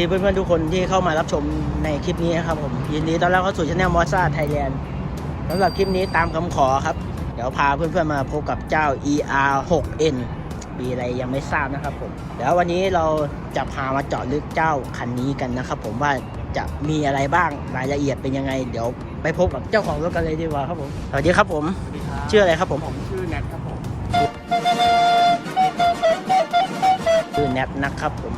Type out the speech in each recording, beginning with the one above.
ดีเพื่อนๆทุกคนที่เข้ามารับชมในคลิปนี้นะครับผมยินดีต้อนรับเข้าสู่ช anel มอสซาไทยแลนด์สำหรับคลิปนี้ตามคำขอครับ เดี๋ยวพาเพื่อนๆมาพบกับเจ้า ER 6N ปีอะไรยังไม่ทราบนะครับผมเดี๋ยววันนี้เราจะพามาเจาะลึกเจ้าคันนี้กันนะครับ ผมว่าจะมีอะไรบ้างรายละเอียดเป็นยังไง เดี๋ยวไปพบกับเจ้าของรถกันเลยดีกว่าครับผมสวัสดีครับผมสวัสดีครับชื่ออะไรครับผมผมชื่อแนทครับผมชื่อแนทนะครับผม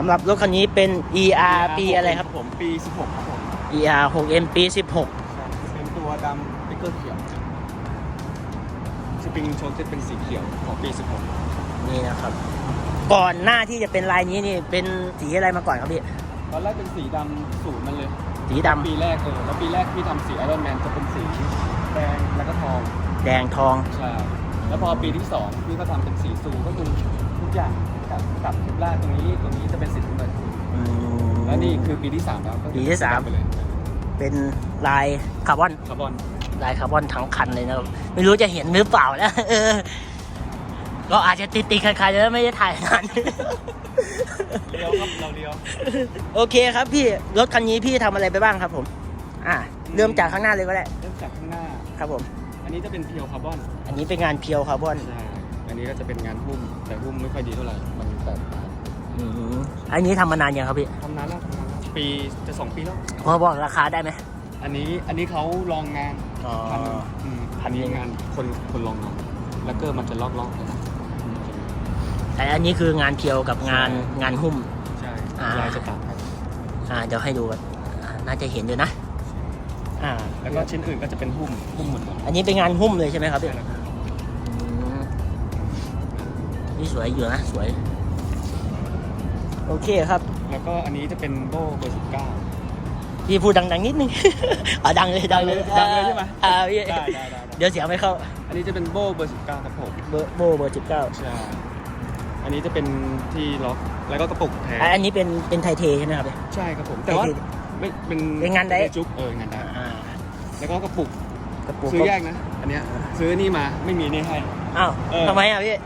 สำหรับรถคันนี้เป็น ER ปีอะไรครับ ผมปี 16 ครับผม ER 6M ปี 16 เป็นตัวดำสติ๊กเกอร์เขียวสปริงโชว์จะเป็นสีเขียวของปี 16 นี่นะครับ ก่อนหน้าที่จะเป็นลายนี้นี่เป็นสีอะไรมาก่อนครับพี่ ตอนแรกเป็นสีดำสูตรมันเลยสีดำปีแรกเออแล้วปีแรกที่ทำสีไอรอนแมนจะเป็นสีแดงแล้วก็ทองแดงทอง ใช่แล้วพอปีที่2พี่ก็ทำเป็นสีสูก็คือทุกอย่าง กับกับทุกล่างตรงนี้ตรงนี้จะเป็นสีน้ำเงินอืม แล้วนี่คือปีที่3แล้วก็คือปีที่สาม ไปเลยเป็นลายคาร์บอน คาร์บอนลายคาร์บอนทั้งคันเลยนะครับ ไม่รู้จะเห็นหรือเปล่านะเออก็อาจจะติดติดๆขัดๆแล้วไม่ได้ถ่ายนาน เลี้ยวครับเราเลี้ยว โอเคครับพี่ รถคันนี้พี่ทำอะไรไปบ้างครับผม อ่า เริ่มจากข้างหน้าเลยก็ได้ เริ่มจากข้างหน้า ครับผม อันนี้จะเป็นเพียวคาร์บอนอันนี้เป็นงานเพียวคาร์บอน ใช่ อันนี้ก็จะเป็นงานหุ้มแต่หุ้มไม่ค่อยดีเท่าไหร่ มันแตกต่างอืมอันนี้ทำมานานยังครับพี่ทำนานแล้วทำนานแล้วปีจะสองปีแล้ว พอบอกราคาได้ไหม อันนี้อันนี้เขาลองงานอ๋อ พันอืมอันนี้งานคนคนลองงานแล้วก็มันจะลอกลอกๆอืมแต่อันนี้คืองานเพียวกับงานงานหุ้ม ใช่อ่า ลายจะต่างกันอ่าเดี๋ยวให้ดูกันอ่าน่าจะเห็นอยู่นะ อ่าแล้วก็ชิ้นอื่นก็จะเป็นหุ้มหุ้มหมดเลยอันนี้เป็นงานหุ้มเลยใช่ไหมครับพี่ ใช่แล้วครับ นี่สวยอยู่นะสวย โอเคครับ แล้วก็อันนี้จะเป็นโบ้เบอร์สิบเก้าพี่พูดดังๆนิดนึง อ่าดังเลยดังเลยดังเลยใช่ไหมอ่าพี่ได้ได้ได้เดี๋ยวเสียงไม่เข้า อันนี้จะเป็นโบ้เบอร์สิบเก้าครับผมเบอร์โบเบอร์สิบเก้าใช่อันนี้จะเป็นที่ล็อกแล้วก็กระปุกแท้อันนี้เป็นเป็นไทเทใช่ไหมครับพี่ใช่ครับผมแต่ว่าไทเทไม่เป็นเป็นงานไดม่จุ๊บเอองานได้อ่าแล้วก็กระปุกกระปุกซื้อแยกนะ อันเนี้ยซื้อนี่มาไม่มีนี่ให้อ้าวเออทำไมอะพี่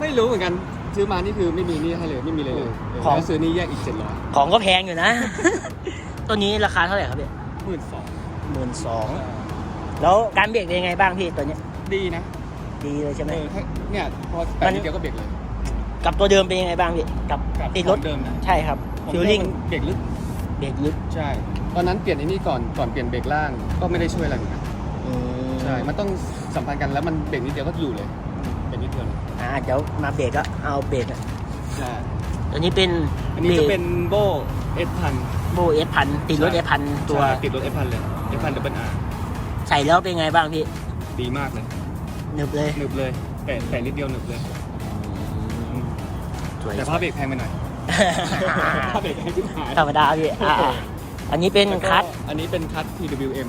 ไม่รู้เหมือนกันซื้อมานี่คือไม่มีนี่ให้เลยไม่มีเลยเลยของแล้วซื้อนี่แยกอีกเจ็ดร้อยของก็แพงอยู่นะ ตัวนี้ราคาเท่าไหร่ครับพี่หมื่นสองหมื่นสองแล้วการเบรกเป็นยังไงบ้างพี่ตัวเนี้ยดีนะดีเลยใช่ไหม เออถ้าเนี่ยพอแต่มันนิดเดียวก็เบรกเลยกับตัวเดิมเป็นยังไงบ้างพี่กับกับติดรถของเดิมนะใช่ครับของฟิลเดิมลิ่งมันเบรกลึกเบรกลึกใช่ตอนนั้นเปลี่ยนไอ้นี่ก่อนก่อนเปลี่ยนเบรกล่างก็ไม่ได้ช่วยอะไรเหมือนกันอืมใช่มันต้องสัมพันธ์กันแล้วมันเบรกนิดเดียวก็อยู่เลยเบรกนิดเดียวเลย อ่าเดี๋ยวมาเบรกก็เอาเบรกอะใช่ตัวนี้เป็นอันนี้จะเป็นโบเอสพันโบเอฟพันติดรถเอฟพันตัวติดรถเอสพันเลยเอสพันดับเบิลอาร์ใส่แล้วเป็นไงบ้างพี่ ดีมากเลยหนึบเลยหนึบเลยแตะแตะนิดเดียวหนึบเลยสวยแต่ผ้าเบรกแพงไปหน่อยผ้าเบรกแพงที่หายธรรมดาพี่อ่าอันนี้เป็นแล้วก็คัทอันนี้เป็นคัท TWM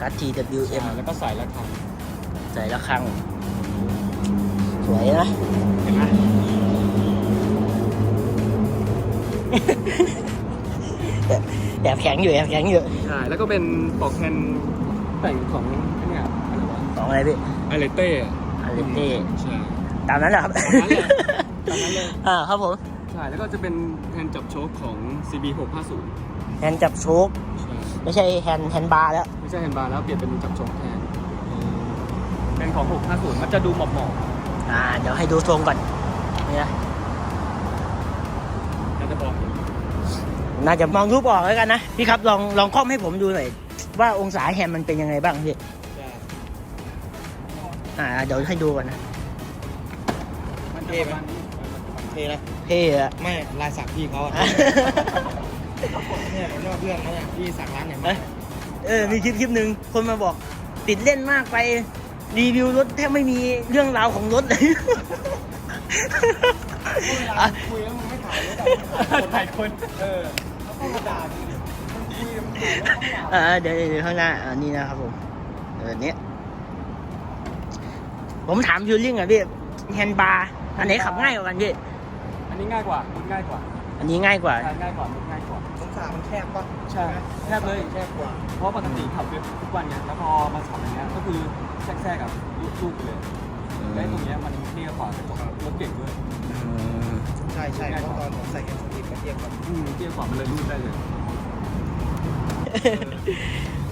คัท TWM อ่าแล้วก็สายละครังใส่ละครังส วยนะ เห็นไหมแอบแข็งอยู่แอบแข็งอยู่ใช่แล้วก็เป็นปลอกแทนแต่งของไอ้เนี่ยอะไรวะของอะไรพี่ไอเลเต้อาเลเต้ใช่ตามนั้นแหละครับตามนั้นเลยตามนั้นเลยอ่าครับผม ใช่แล้วก็จะเป็นแทนจับโชคของ CB 650แฮนด์จับโชคใช่ไม่ใช่แฮนด์แฮนด์บาร์แล้ว ไม่ใช่แฮนด์บาร์แล้วเปลี่ยนเป็นจับโชคแทนเป็นของ 650 มันจะดูหมอบหม อบอ่าเดี๋ยวให้ดูทรงก่อนนี่นะๆน่าจะบอกอยู่น่าจะมองรูปออกแล้วกันนะพี่ครับลองลองคล่อมให้ผมดูหน่อยว่าองศาแฮนด์มันเป็นยังไงบ้างพี่ใช่อ่าเดี๋ยวให้ดูก่อนนะมันจะประมาณนี้เทนะเท่อะไม่ลายสักพี่เขาอะเนี่ยผมชอบเพื่อนเขาเนี่ยพี่สักร้านไหนมาเออมีคลิปคลิปหนึ่งคนมาบอกติดเล่นมากไป รีวิวรถแทบไม่มีเรื่องราวของรถเลยอะคุยแล้วมึงไม่ถ่ายรถอะถ่ายคน เออเขาต้องมาด่าดิมันคุยมันถ่ายแล้วต้องด่าอ่าเดี๋ยวเดี๋ยวข้างหน้าอ่านี่นะครับผมเออเนี้ยผมถามฟิลลิ่งอะพี่แฮนด์บาร์อันไหนขับง่ายกว่ากันพี่ อันนี้ง่ายกว่ามุดง่ายกว่า อันนี้ง่ายกว่าใช่ง่ายกว่ามุดง่ายกว่า องศามันแคบปะใช่แคบเลย แคบกว่า เพราะปกติขับเว็บทุกวันเนี่ยแล้วพอมาขับอย่างเงี้ยก็คือแทรกๆกับลูกๆไปเลยได้ตรงเนี้ยมันเรียกกว่ากระจกรถเก่งด้วยอืมใช่ใช่เพราะตอนผมใส่แฮนด์สปีดก็เทียบกับอืมเทียบกว่ามันเลยรูดได้เลย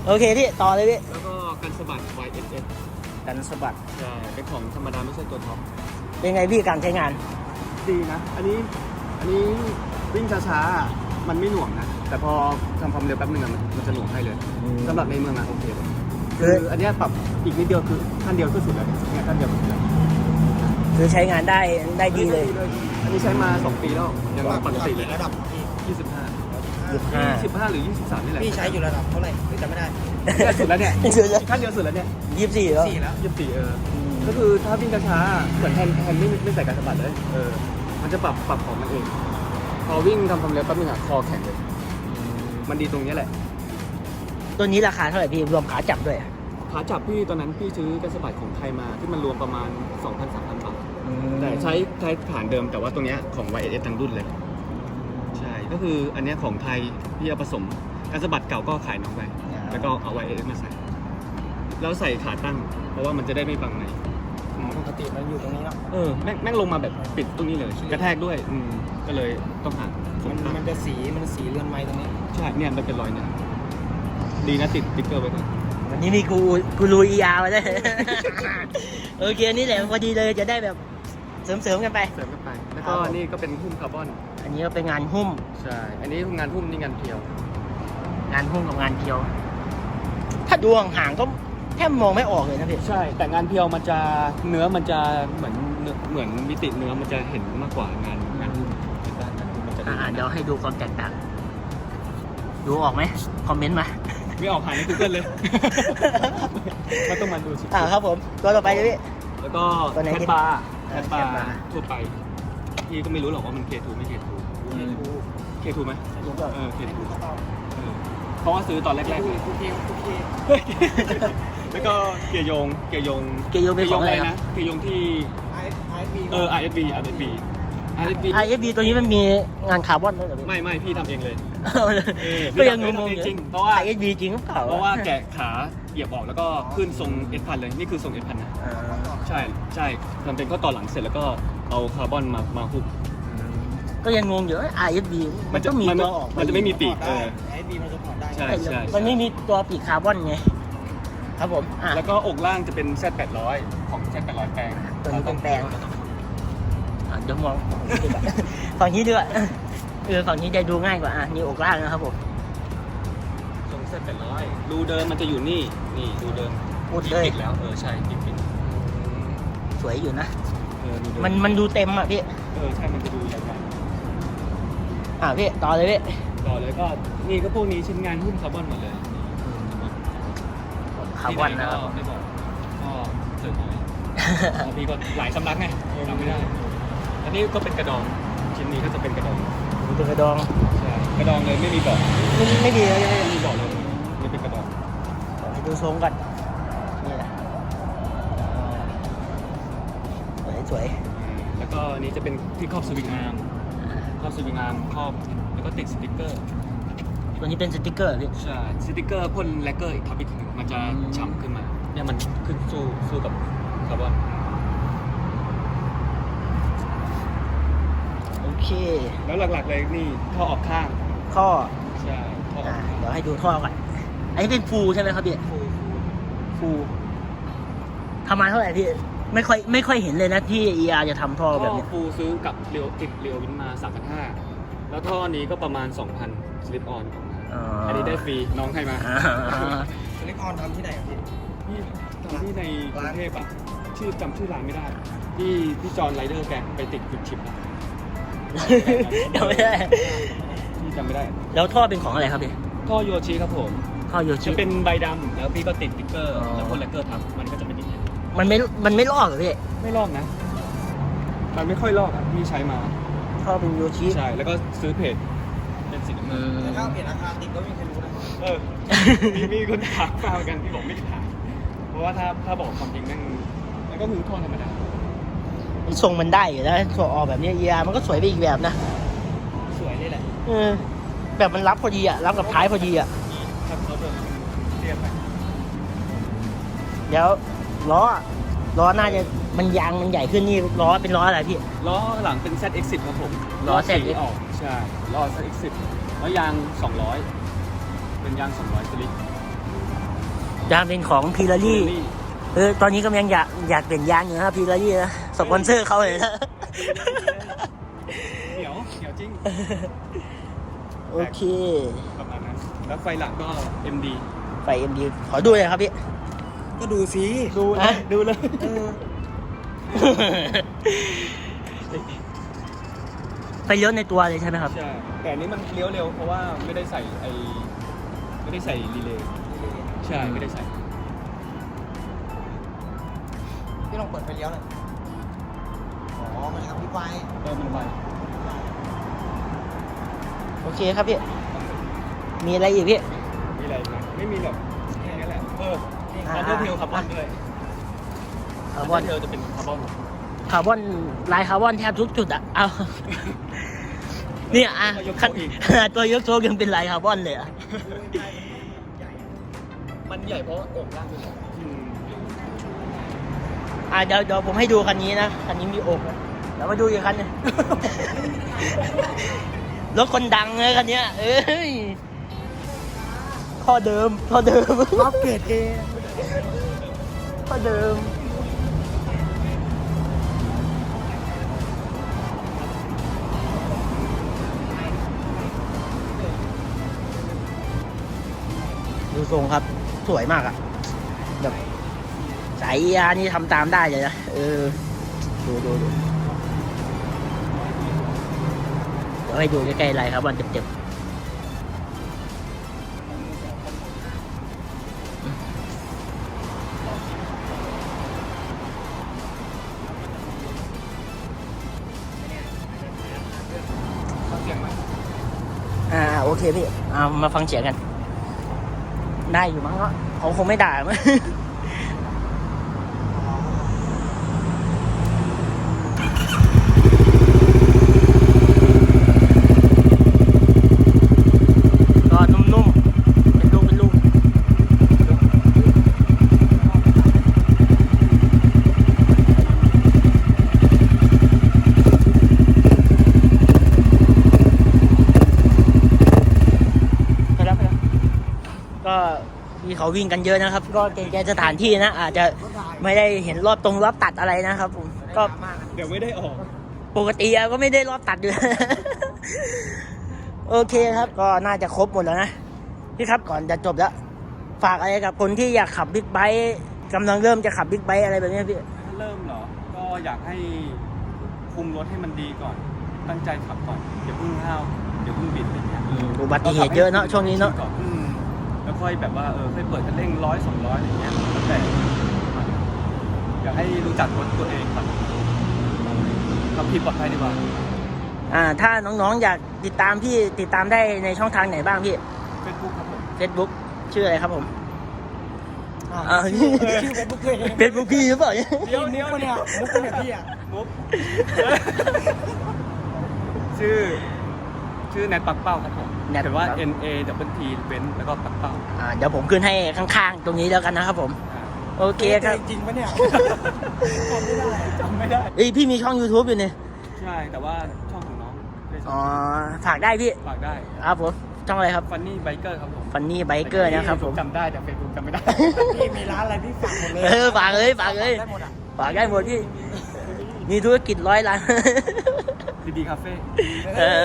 โอเคพี่ต่อเลยพี่ แล้วก็กันสะบัด YSS กันสะบัดใช่เป็นของธรรมดาไม่ใช่ตัวท็อป เป็นไงพี่การใช้งาน ดีดีนะ อันนี้ อันนี้วิ่งช้าๆอะ มันไม่หน่วงนะ แต่พอทำความเร็วแป๊บนึงอะมันมันจะหน่วงให้เลยสำหรับในเมืองอะโอเคเลยคืคือออันเนี้ยปรับอีกนิดเดียวคือขั้นเดียวก็สุดแล้วเนี่ยขั้นเดียวก็สุดแล้วคือใช้งานได้ได้ดีเลยอันนี้ใช้มา 2 ปีแล้วยังปกติเลยระดับพี่25อ่า25หรือ 23 นี่แหละพี่ใช้อยู่ระดับเท่าไหร่หรือจำไม่ได้เนี่ยสุดแล้วเนี่ยสุดแล้วขั้นเดียวสุดแล้วเนี่ยยี่สิบสี่แล้วสี่แล้ว24เออ ก็คือถ้าวิ่งช้าๆเหมือนแฮนด์แฮนด์ไม่ไม่ใส่การสะบัดเลย เออ มันจะปรับปรับของมันเอง พอวิ่งทำความเร็วแป๊บนึงอะคอแข็งเลย มันดีตรงเนี้ยแหละตัวนี้ราคาเท่าไหร่พี่รวมขาจับด้วยขาจับพี่ตอนนั้นพี่ซื้อกันสะบัดของไทยมาที่มันรวมประมาณ 2,000-3,000 บาท แต่ใช้ใช้ฐานเดิมแต่ว่าตัวเนี้ยของ YS ทั้งรุ่นเลย ใช่ก็คืออันเนี้ยของไทยพี่เอาผสมการสะบัดเก่าก็ขายน้องไปอ่าแล้วก็เอา YS มาใส่ แล้วใส่ขาตั้ง เพราะว่ามันจะได้ไม่บังในอืม ปกติมันอยู่ตรงนี้เนาะเออแม่งแม่งลงมาแบบปิดตรงนี้เลย กระแทกด้วยอืมก็เลยต้องหาคมันนตั้งมันจะสีมันสีเลื่อนไม้ตรงนี้ใช่เนี่ยมันเป็นรอยเนี่ยดีนะติดสติ๊กเกอร์ไว้ก่อนวันนี้มีกูกูรูอีอาร์มาได้วย โอเคนี่แหละพอดีเลยจะได้แบบเสริมๆกันไป เสริมกันไปแล้วก็ครับผม นี่ก็เป็นหุ้มคาร์บอนอันนี้ก็เป็นงานหุ้ม ใช่อันนี้งานหุ้มนี่งานเพียว งานหุ้มกับงานเพียว ถ้าดูห่างๆก็ แทบมองไม่ออกเลยนะพี่ใช่ แต่งานเพียวมันจะเนื้อมันจะเหมือนเนื้อเหมือนมิติเนื้อมันจะเห็นมากกว่างานงานหุ้มเห็นปะงานหุ้มมันจะอ่าเดี๋ยวให้ดูความแตกต่าง ดูออกไหมคอมเมนต์มา ไม่ออกหาใน Google เลย ก็ต้องมาดูสิ อ่าครับผมตัวต่อไปเลยพี่ แล้วก็ตัวไหนแคทบาร์แคอ่าทบาแคทบาร์ร์ ทั่วไปพี่ก็ไม่รู้หรอกว่ามัน K2 ไม่ K2 K2 ไหมเออ K2 เออเพราะว่าซื้อตอนแรกๆเลยทุกทีทุกที แล้วก็เกียร์โยง เกียร์โยงเกียร์โยงเป็นของอะไรครับนะเกียร์โยงที่ไอไอบีเออ RSB RSB RSB IFB ตัวนี้มันมีงานคาร์บอนด้วยเหรอพี่ไม่ไม่พี่ทำเองเลยเอาเลยเออก็ยังงงๆอยู่จริงๆเพราะว่า IFB จริงหรือเปล่าเพราะว่าแกะขาเหยียบออกแล้วก็ขึ้นทรงเอสพันเลย นี่คือทรงเอสพันนะ อ่าใช่ใช่ทำเป็นข้อต่อหลังเสร็จแล้วก็เอาคาร์บอนมามาหุบก็ยังงงอยู่ว่า IFB มันจะต้องมีมันตัวออกมันจะไม่มีปีกเอได้อไอบีมันจะถอดได้ใช่แต่มันไม่มีตัวปีกคาร์บอนไง ครับผมอะ แล้วก็อกล่างจะเป็น Z800 ของ Z800 แปลงตัวนี้เป็นแปลง อะเดี๋ยวมองฝั่งนี้ดีกว่าเออฝั่งนี้จะดูง่ายกว่าอะนี่อกล่างนะครับผมทรง Z800 รูเดิมมันจะอยู่นี่นี่รูเดิมอุดเลยปิดแล้วเออใช่ปิดปิดสวยอยู่นะ เออรูเดิมมันมันดูเต็มอะพี่เออใช่มันจะดูใหญ่อะพี่ต่อเลยพี่ๆต่อเลยก็นี่ก็พวกนี้ชิ้นงานหุ้มคาร์บอนหมดเลย คาร์บอนนะครับที่ไหก็ไม่บอกก็เสริมหน่อยบางทีก็หลายสำนักไงจำไม่ได้ อันนี้ก็เป็นกระดองชิ้นนี้ก็จะเป็นกระดองดูเป็นกระดองใช่กระดองเลยไม่มีเบาะไม่ไม่ดีเลยไม่ไม่ดีมีเบาะเลยนี่เป็นกระดองให้ดูทรงก่อนนี่นะสวยสวยแล้วก็อันนี้จะเป็นที่ครอบสวิงอาร์มครอบสวิงอาร์มครอบแล้วก็ติดสติ๊กเกอร์ ตัวนี้เป็นสติกเกอร์พี่ ใช่สติ๊กเกอร์พ่นแลกเกอร์อีกทับอีกทีหนึ่งมันจะอืม ฉ่ำขึ้นมา เนี่ยมันขึ้นสู้สู้กับคาร์บอนโอเค แล้วหลักๆเลยนี่ท่อออกข้าง ข้อใช่ท่ออออะกข้างเดี๋ยวให้ดูท่อก่อนอันนี้เป็นฟูลใช่ไหมครับพี่ฟูฟูฟูลทำมาเท่าไหร่พี่ไม่ค่อยไม่ค่อยเห็นเลยนะที่ ER จะทำท่อท่แบบอเนี้ยฟูซื้อกับเรียวติดเรียววินมา 3,500 แล้วท่อนี้ก็ประมาณ 2,000สลิปออนอ๋ ออัอันนี้ได้ฟรีน้องให้มาอ่าสลิปออนทำที่ไหนครับพี่ พี่ทำที่ในกรุงเทพอะชื่อจำชื่อร้านไม่ได้ที่พี่จอห์นไรเดอร์แกไปติดกุดชิปอะเดี๋ยวไม่ได้ พี่จำไม่ได้แล้วท่อเป็นของอะไรครับพี่ท่อโยชิครับผมท่อโยชิจะเป็นใบดำแล้วพี่ก็ติดติ๊กเกอร์อ๋อแล้วพ่นแลกเกอร์ทับมันก็จะเป็นอย่างนี้มันไม่มันไม่ลอกเหรอพี่ไม่ลอกนะ มันไม่ค่อยลอกอะพี่ใช้มา ท่อเป็นโยชิใช่แล้วก็ซื้อเพจเป็น สีน้ำอืเงินมแต่ถ้าเปลี่ยนอาคารติดก็ไม่มีใครรู้นะเออมีมีคนถามมาเหมือนกันพี่บอกไม่ได้ถามเพราะว่าถ้าถ้าบอกความจริงนั่นมันก็คือท่อธรรมดาทรงมันได้อยู่แล้วทรงออกแบบนี้ ER มันก็สวยไปอีกแบบนะสวยเลยแหละเออแบบมันรับพอดีอะรับกับท้ายพอดีอะถ้าเขาเดินเรียบไปเดี๋ยวล้อล้อน่าจะมันยางมันใหญ่ขึ้นนี่ล้อเป็นล้ออะไรพี่ล้อหลังเป็น ZX10 ครับผมล้อ ZX สีออก ใช่ล้อ ZX10 แล้วยาง 200 เป็นยาง 200สลิปยางเป็นของพีลารี่เออตอนนี้ก็ยังอยากอยากเปลี่ยนยางอยู่นะพีลารี่นะสปอนเซอร์เขาเลยนะเหนียวเหนียวจริง โอเค ประมาณนั้น แล้วไฟหลังก็ MD ไฟเอ็มดีขอดูเลยครับพี่ ก็ดูสิดูฮะดูเลยเออ ไฟเลี้ยวในตัวเลยใช่ไหมครับ ใช่แต่อันนี้มันเลี้ยวเร็วเพราะว่าไม่ได้ใส่ไอไม่ได้ใส่รีเลย์ใช่ไม่ได้ใส่ พี่ลองเปิดไฟเลี้ยวหน่อยอ๋อ มันทำที่ไฟเออมันไวโอเคครับพี่ มีอะไรอีกพี่ มีอะไรไหมไม่มีหรอกแค่นี้แหละเออมีอ่าคาร์บอนเทลคาร์บอนด้วยคาร์บอนเทลจะเป็นคาร์บอนคาร์บอนลายคาร์บอนแทบทุกจุดอะเอา เนี่ยอะคันตัวยกโชกยังเป็นลายคาร์บอนเลยอะมันใหญ่เพราะอกล่างเป็นของอะเดี๋ยวเดี๋ยวผมให้ดูคันนี้นะ คันนี้มีอกนะเดี๋ยวมาดูอีกคันหนึงรถคนดังเลยคันเนี้ยเอ้ยท่อเดิมท่อเดิมอัปเกรดเองท่อเดิม ทรงครับสวยมากอะแบบสายยานี่ทำตามได้เลยนะเออดูดูดูเดี๋ยวให้ดูใกล้ๆไรครับวันเจ็บๆอ่าโอเคพี่เอามาฟังเสียงกัน ได้อยู่มั้งเนาะเขาคงไม่ด่ามั้ง ก็นุ่มๆ เป็นลูกเป็นลูก ไปแล้วไปแล้วก็ มีเขาวิ่งกันเยอะนะครับ ก็เกรงใจสถานที่นะ อาจจะไม่ได้เห็นรอบตรงรอบตัดอะไรนะครับผมก็เดี๋ยวไม่ได้ออก ปกติอะก็ไม่ได้รอบตัดอยู่โอเคครับ ก็น่าจะครบหมดแล้วนะพี่ครับก่อนจะจบแล้วฝากอะไรกับคนที่อยากขับบิ๊กไบค์กำลังเริ่มจะขับบิ๊กไบค์อะไรแบบเนี้ยพี่ถ้าเริ่มเหรอ ก็อยากให้คุมรถให้มันดีก่อน ตั้งใจขับก่อนอย่าเพิ่งห้าวอย่าเพิ่งบิดอะไรเงี้ยอืมอุบัติเหตุเยอะเนอะช่วงนี้เนอะก่อืม แล้วค่อยแบบว่าเออค่อยเปิดคันเร่งร้อยสองร้อยอะไรเงี้ยแล้วแต่อยากให้รู้จักรถตัวเองครับขับผิดปลอดภัยดีกว่า อ่า ถ้าน้องๆ อยากติดตามพี่ติดตามได้ในช่องทางไหนบ้างพี่เฟซบุ๊กครับผม Facebook ชื่ออะไรครับผมอ่าอ่าชื่อชื่อเฟซบุ๊กเลยเฟซบุ๊กพี่หรือเปล่าเนี่ยเดี๋ยวเดี๋ยวมุกปะเนี่ยมุกปะเนี่ยพี่อะมุกชื่อ ชื่อแนทปักเป้าครับผม แนทแต่ว่าปัก N A W T เว้นแล้วก็ปักเป้าอ่าเดี๋ยวผมขึ้นให้ข้างๆ ตรงนี้แล้วกันนะครับผม โอเคครับจริงปะเนี่ยจำไม่ได้จำไม่ได้เอ้ยพี่มีช่อง YouTube อยู่เนี่ยใช่แต่ว่าช่องของน้องได้สอ๋อองฝากได้พี่ฝากได้ครับผมช่องอะไรครับฟันนี่ไบเกอร์ครับผมฟันนี่ไบเกอร์นะครับผมจำได้แต่เฟซบุ๊กจำไม่ได้พี่มีร้านอะไรพี่ฝากหมดเลยเออฝากเลยฝากเลยได้หมดอะฝากได้หมดพี่มีธุรกิจร้อยล้าน ดีดีคาเฟ่เออ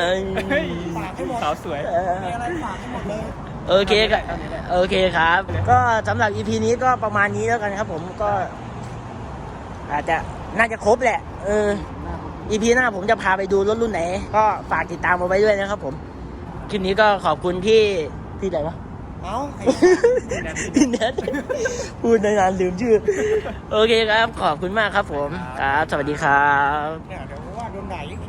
เฮ้ยฝากให้หมดสาวสวยเออมีอะไรฝากให้หมดเลยโอเคครับโอเคครับ ก็สำหรับ EP นี้ก็ประมาณนี้แล้วกันครับ ผมก็ อาจจะน่าจะครบแหละ เออ EP หน้าผมจะพาไปดูรถรุ่นไหน ก็ฝากติดตามเอาไว้ด้วยนะครับ ผมคลิปนี้ก็ขอบคุณที่ที่ไหนวะเอ้าไอ้พี่แนทพูดนานๆลืมชื่อ โอเคครับ ขอบคุณมากครับผม ครับ สวัสดีครับเนี่ยเดี๋ยวว่าโดนด่ายิ่ง